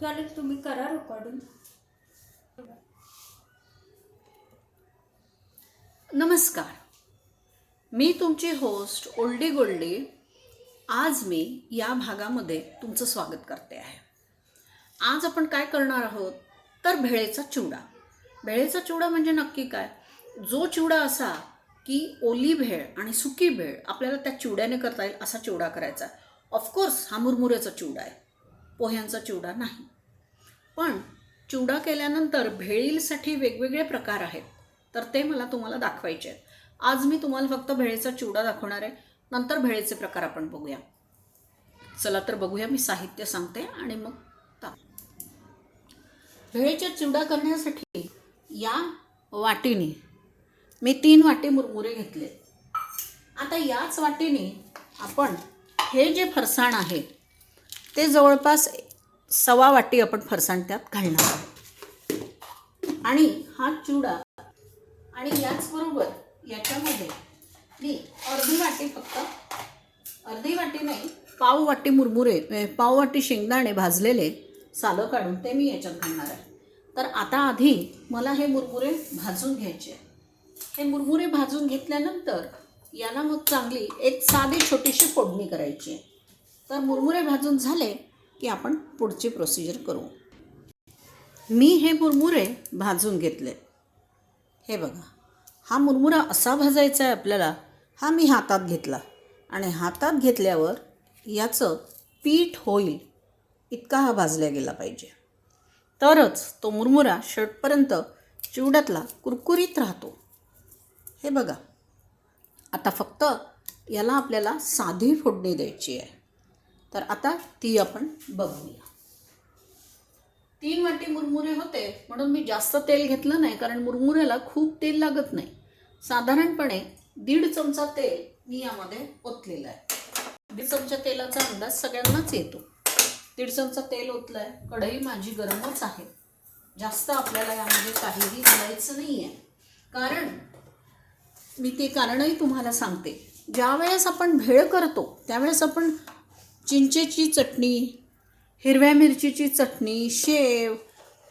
चालेल तुम्ही करा रेकॉर्डिंग नमस्कार. मी तुमची होस्ट ओल्डी गोल्डी. आज मी या भागामध्ये तुमचं स्वागत करते आहे. आज आपण काय करणार आहोत? तर भेळेचा चिवडा. भेळेचा चिवडा म्हणजे नक्की काय? जो चिवडा असा की ओली भेळ आणि सुकी भेळ आपल्याला त्या चिवड्याने करता येईल असा चिवडा करायचा. ऑफकोर्स हा मुरमुऱ्याचा चिवडा आहे. पोह्यांचा चिवडा नाही. पण चिवडा केल्यानंतर भेळीसाठी वेगवेगळे प्रकार आहेत. तर ते मला तुम्हाला दाखवायचे आहेत. आज मी तुम्हाला फक्त भेळेचा चिवडा दाखवणार आहे. नंतर भेळेचे प्रकार आपण बघूया. चला तर बघूया मी साहित्य सांगते आणि मग ता भेळेचा चिवडा करण्यासाठी या वाटीने मी तीन वाटी मुरमुरे घेतले. आता याच वाटीने आपण हे जे फरसाण आहे ते जवळपास सव्वा वाटी आपण फरसाण त्यात घालणार आहोत. आणि हा चिवडा आणि याचबरोबर याच्यामध्ये मी अर्धी वाटी फक्त अर्धी वाटी नाही पाव वाटी मुरमुरे पाव वाटी शेंगदाणे भाजलेले सालं काढून ते मी याच्यात घालणार आहे. तर आता आधी मला हे मुरमुरे भाजून घ्यायचे हे मुरमुरे भाजून घेतल्यानंतर याला मग चांगली एक साधी छोटीशी फोडणी करायची आहे. तर मुरमुरे भाजून झाले की आपण पुढची प्रोसिजर करू. मी हे मुरमुरे भाजून घेतले. हे बघा हा मुरमुरा असा भाजायचा आहे आपल्याला हा मी हातात घेतला. आणि हातात घेतल्यावर याचं पीठ होईल इतका हा भाजला गेला पाहिजे. तरच तो मुरमुरा शर्टपर्यंत चिवड्यातला कुरकुरीत राहतो. हे बघा आता फक्त याला आपल्याला साधी फोडणी द्यायची आहे. तर आता ती आपण बघूया. तीन वाटी मुरमुरे होते म्हणून मी जास्त तेल घेतलं नाही कारण मुरमुऱ्याला खूप तेल लागत नाही. साधारणपणे दीड चमचा तेल मी यामध्ये ओतलेलं आहे. दीड चमचा तेलाचा अंदाज सगळ्यांनाच येतो. दीड चमचा तेल ओतलं आहे कढई माझी गरमच आहे. जास्त आपल्याला यामध्ये काहीही घालायचं नाही आहे कारण मी ते कारणही तुम्हाला सांगते. ज्यावेळेस आपण भेळ करतो त्यावेळेस आपण चिंचेची चटणी हिरव्या मिरचीची चटणी शेव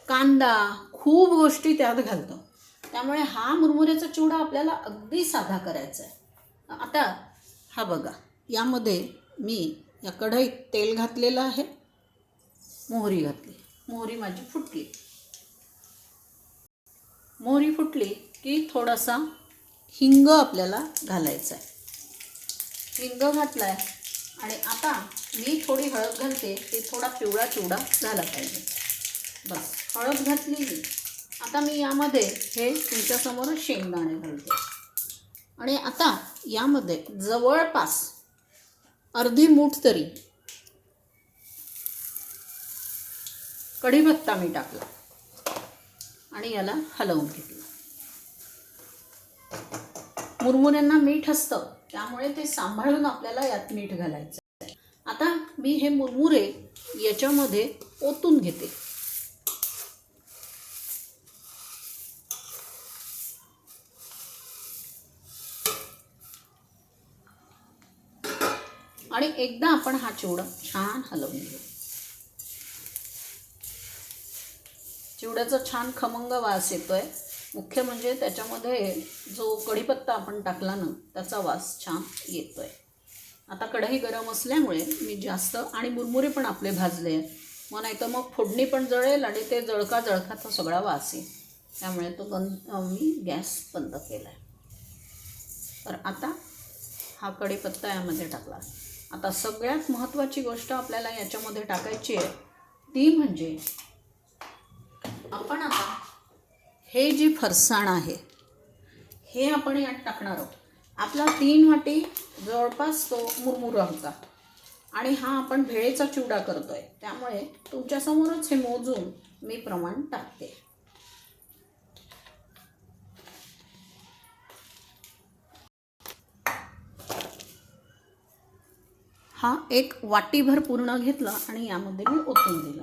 कांदा खूप गोष्टी त्यात घालतो. त्यामुळे हा मुरमुऱ्याचा चिवडा आपल्याला अगदी साधा करायचा आहे. आता हा बघा यामध्ये मी या कढईत तेल घातलेलं आहे. मोहरी घातली. मोहरी माझी फुटली. मोहरी फुटली की थोडासा हिंग आपल्याला घालायचा आहे. हिंग घातला आहे आणि आता मी थोडी हळद घालते ते थोडा पिवळा चिवडा झाला पाहिजे. बस हळद घातली आता मी यामध्ये हे तुमच्यासमोर शेंगदाणे घालते. आणि आता यामध्ये जवळपास अर्धी मूठ तरी कढीपत्ता मी टाकला आणि याला हलवून घेतलं. मुरमुऱ्यांना मीठ असतं. त्यामुळे ते सांभाळून आपल्याला यात मीठ घालायचं आता मी हे मुरमुरे याच्यामध्ये ओतून घेते. आणि एकदा आपण हा चिवडा छान हलवून घेऊ. चिवड्याचा छान खमंग वास येतोय. मुख्य म्हणजे त्याच्यामध्ये जो कढीपत्ता आपण टाकला ना त्याचा वास छान येतोय. आता कढई गरम असल्यामुळे मी जास्त आणि मुरमुरे पण आपले भाजले आहेत. मग नाही तर मग फोडणी पण जळेल आणि ते जळका जळकाचा सगळा वास येईल. त्यामुळे तो बंद मी गॅस बंद केला आहे तर आता हा कढीपत्ता यामध्ये टाकला. आता सगळ्यात महत्त्वाची गोष्ट आपल्याला याच्यामध्ये टाकायची आहे ती म्हणजे आपण आता हे जी फरसाण आहे हे आपण यात टाकणार आहोत. आपला तीन वाटी जवळपास तो मुरमुरा होता आणि हा आपण भेळेचा चिवडा करतोय. त्यामुळे तुमच्यासमोरच हे मोजून मी प्रमाण टाकते. हा एक वाटीभर पूर्ण घेतला आणि यामध्ये मी ओतून दिलं.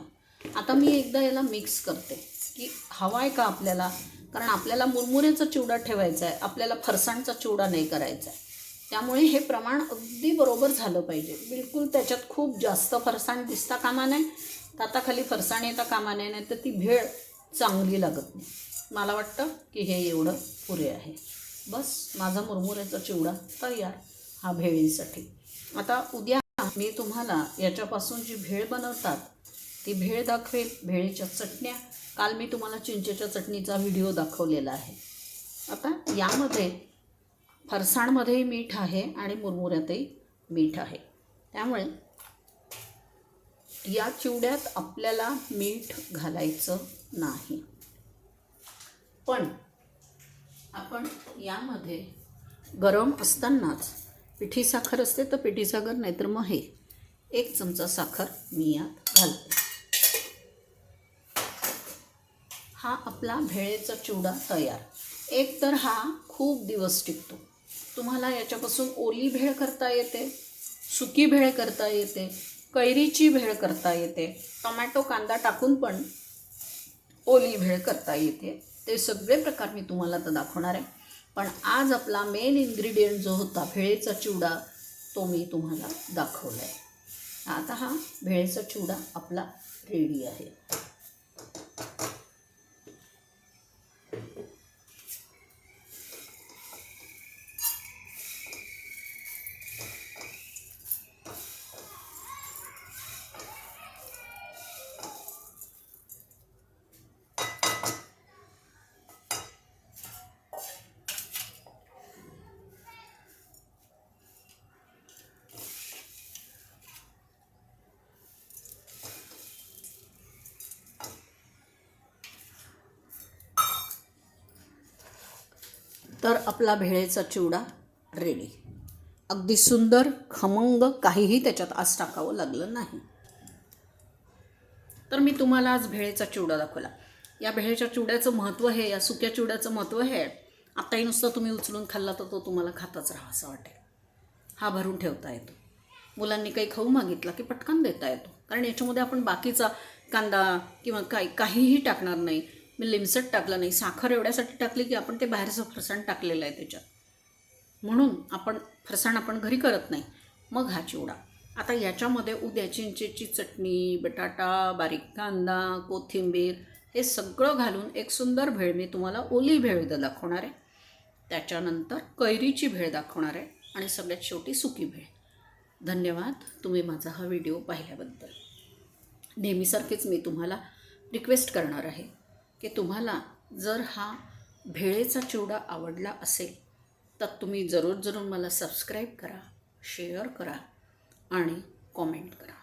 आता मी एकदा याला मिक्स करते. की हवा आहे का आपल्याला? कारण आपल्याला मुरमुऱ्याचा चिवडा ठेवायचा आहे. आपल्याला फरसाणचा चिवडा नाही करायचा आहे. त्यामुळे हे प्रमाण अगदी बरोबर झालं पाहिजे. बिलकुल त्याच्यात खूप जास्त फरसाण दिसता कामा नये. ताताखाली फरसाण येता कामा नये. नाही तर ती भेळ चांगली लागत नाही. मला वाटतं की हे एवढं पुरे आहे. बस माझा मुरमुऱ्याचा चिवडा तयार. हा भेळीसाठी. आता उद्या मी तुम्हाला याच्यापासून जी भेळ बनवतात ती भेळ दाखवेल भेळीच्या चटण्या. काल मी तुम्हाला चिंचेच्या चटणीचा व्हिडिओ दाखवलेला आहे. आता यामध्ये फरसाणमध्येही मीठ आहे आणि मुरमुऱ्यातही मीठ आहे. त्यामुळे या चिवड्यात आपल्याला मीठ घालायचं नाही. पण आपण यामध्ये गरम असतानाच पिठी साखर असते तर पिठी साखर नाहीतर मग हे एक चमचा साखर मी यात घालते. हा आपला भेळेचा चिवडा तयार. एक तर हा खूप दिवस टिकतो. तुम्हाला याच्यापासून ओली भेळ करता येते सुकी भेळ करता येते कैरीची भेळ करता येते टोमॅटो कांदा टाकून पण ओली भेळ करता येते. ते सगळे प्रकार मी तुम्हाला आता दाखवणार आहे. पण आज आपला मेन इन्ग्रेडियंट जो होता भेळेचा चिवडा तो मी तुम्हाला दाखवला आहे आता हा भेळेचा चिवडा आपला रेडी आहे. तर आपला भेळेचा चिवडा रेडी अगदी सुंदर खमंग काहीही त्याच्यात आज टाकावं लागलं नाही. तर मी तुम्हाला आज भेळेचा चिवडा दाखवला. या भेळेच्या चिवड्याचं महत्त्व हे या सुक्या चिवड्याचं महत्त्व हे आताही नुसतं तुम्ही उचलून खाल्ला तर तो तुम्हाला खातच राहा असं वाटेल. हा भरून ठेवता येतो. मुलांनी काही खाऊ मागितला की पटकन देता येतो. कारण याच्यामध्ये आपण बाकीचा कांदा किंवा काही काहीही टाकणार नाही. मी लिमसट टाकलं नाही साखर एवढ्यासाठी टाकली की आपण ते बाहेरचं फरसाण टाकलेलं आहे त्याच्यात. म्हणून आपण फरसाण आपण घरी करत नाही मग हा चिवडा. आता याच्यामध्ये उद्या चिंचेची चटणी बटाटा बारीक कांदा कोथिंबीर हे सगळं घालून एक सुंदर भेळ मी तुम्हाला ओली भेळ दाखवणार आहे. त्याच्यानंतर कैरीची भेळ दाखवणार आहे आणि सगळ्यात शेवटी सुकी भेळ. धन्यवाद तुम्ही माझा हा व्हिडिओ पाहिल्याबद्दल. नेहमीसारखेच मी तुम्हाला रिक्वेस्ट करणार आहे. की तुम्हाला जर हा भेळेचा चिवडा आवडला असेल तर तुम्ही जरूर जरूर मला सबस्क्राईब करा शेअर करा आणि कॉमेंट करा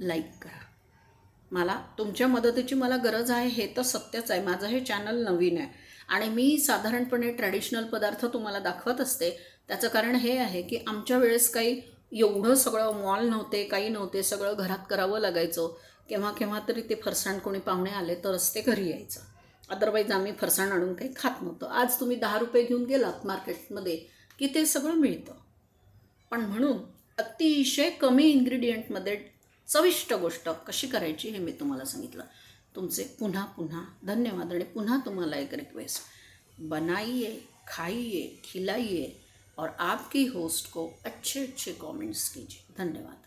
लाईक करा. मला तुमच्या मदतीची मला गरज आहे हे तर सत्यच आहे. माझं हे चॅनल नवीन आहे. आणि मी साधारणपणे ट्रॅडिशनल पदार्थ तुम्हाला दाखवत असते. त्याचं कारण हे आहे की आमच्या वेळेस काही एवढं सगळं मॉल नव्हते काही नव्हते सगळं घरात करावं लागायचं. केव्हा केव्हा तरी ते फरसाण कोणी पाहुणे आले तरच ते घरी यायचं. अदरवाईज आम्ही फरसाण आणून काही खात नव्हतो. आज तुम्ही दहा रुपये घेऊन गेलात मार्केटमध्ये की ते सगळं मिळतं. पण म्हणून अतिशय कमी इन्ग्रेडियंटमध्ये चविष्ट गोष्ट कशी करायची हे मी तुम्हाला सांगितलं. तुमचे पुन्हा पुन्हा धन्यवाद आणि पुन्हा तुम्हाला एक रिक्वेस्ट बनाइए खाइए खिलाइए और आपकी होस्ट को अच्छे अच्छे कमेंट्स कीजिए. धन्यवाद.